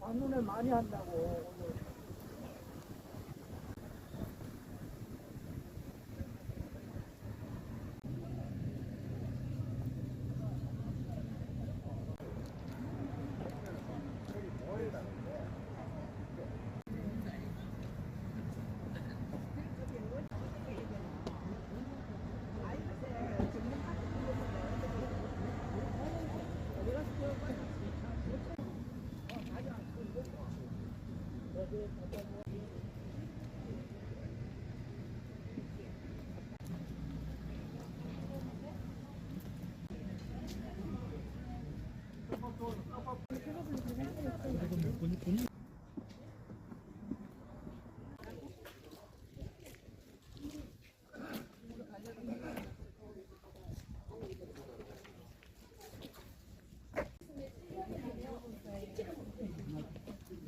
방문을 많이 한다고 오늘.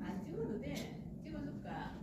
안 찍어도 돼. 찍어줄까?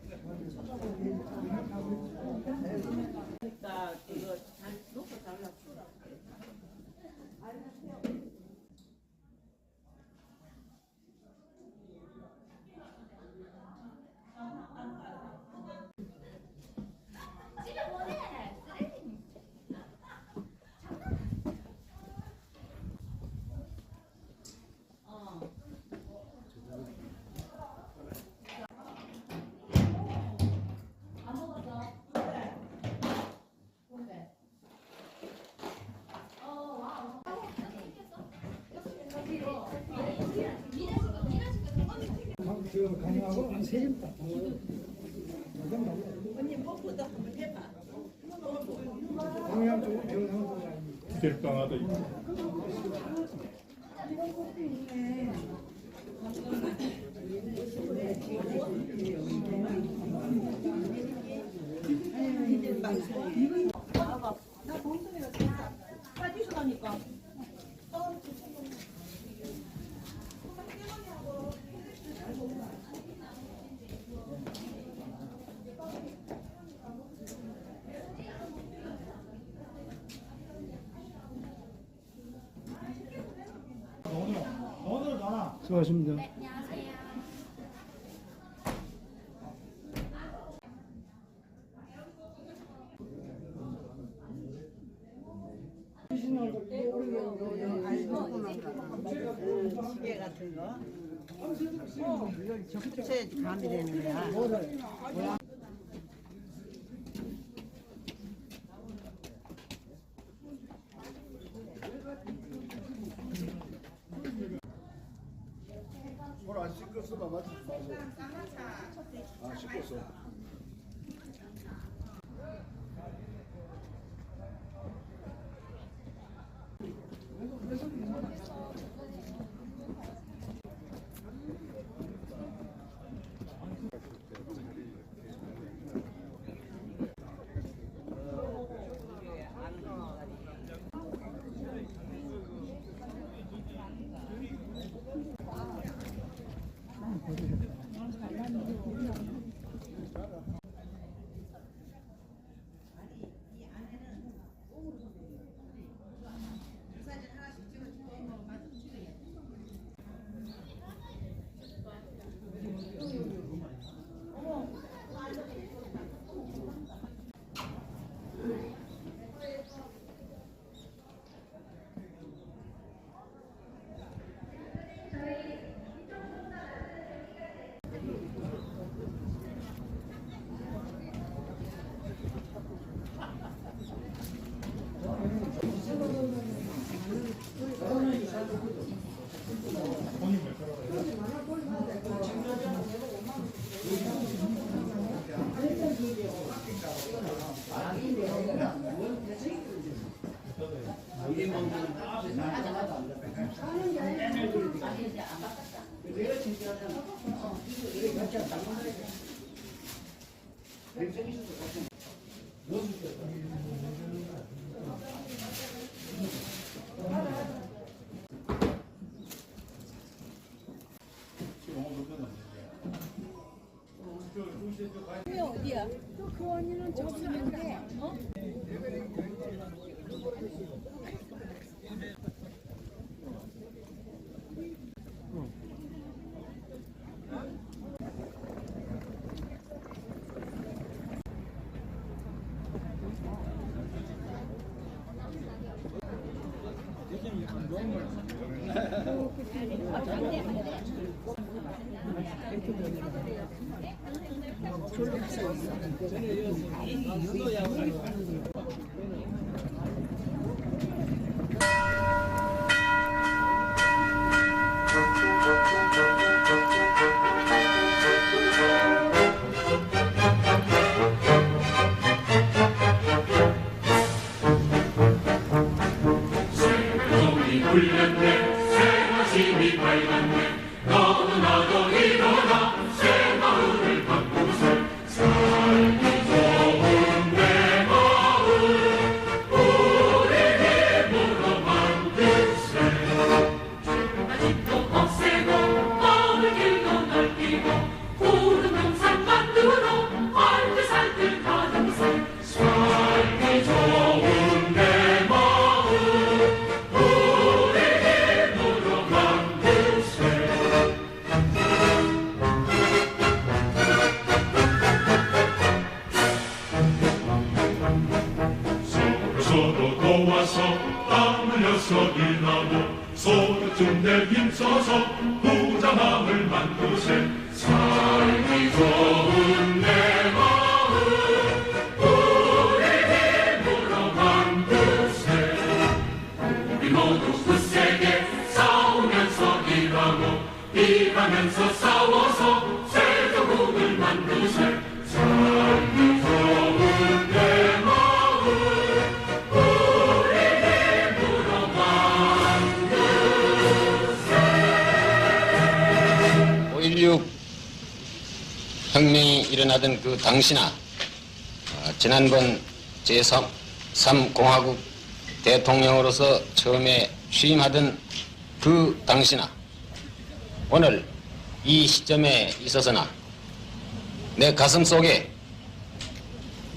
그러니까 그거 잘 놓고 잘라. 지금 가능하고 한 세점 딱. 언니 뽀뽀도 한번 해봐. 동양 쪽은 경상도가 아닙니다. 델방아도 있고 수고하십니다. 시계 같은 거. 어, 이걸 적셔야지 감이 되는 거야. 뭘안 씻겼어 그 언니는 저기 있는데 봐 맞지 맞아 아 씻겼어 없애고 일하고 서로 쯤내 힘써서 부자 마음을 만드세. 살기 좋은 내 마음 우리 힘으로 만드세. 우리 모두 굳세게 싸우면서 일하고 일하면서 싸워서 5.16 혁명이 일어나던 그 당시나 어, 지난번 제3공화국 대통령으로서 처음에 취임하던 그 당시나 오늘 이 시점에 있어서나 내 가슴 속에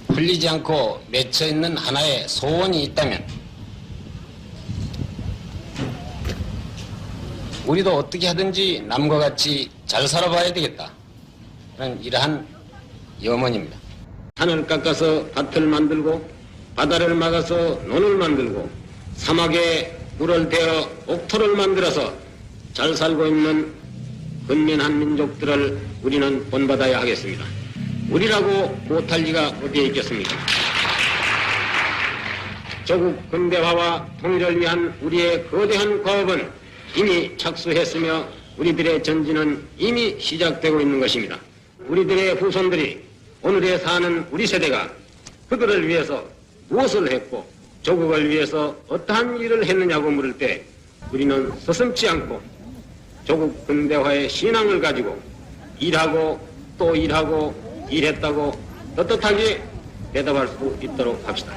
흘리지 않고 맺혀있는 하나의 소원이 있다면 우리도 어떻게 하든지 남과 같이 잘 살아봐야 되겠다. 는 이러한 염원입니다. 산을 깎아서 밭을 만들고 바다를 막아서 논을 만들고 사막에 물을 대어 옥토를 만들어서 잘 살고 있는 근면한 민족들을 우리는 본받아야 하겠습니다. 우리라고 못할 리가 어디에 있겠습니까? 조국 근대화와 통일을 위한 우리의 거대한 과업은 이미 착수했으며 우리들의 전진은 이미 시작되고 있는 것입니다. 우리들의 후손들이 오늘에 사는 우리 세대가 그들을 위해서 무엇을 했고 조국을 위해서 어떠한 일을 했느냐고 물을 때 우리는 서슴지 않고 조국 근대화의 신앙을 가지고 일하고 또 일하고 일했다고 떳떳하게 대답할 수 있도록 합시다.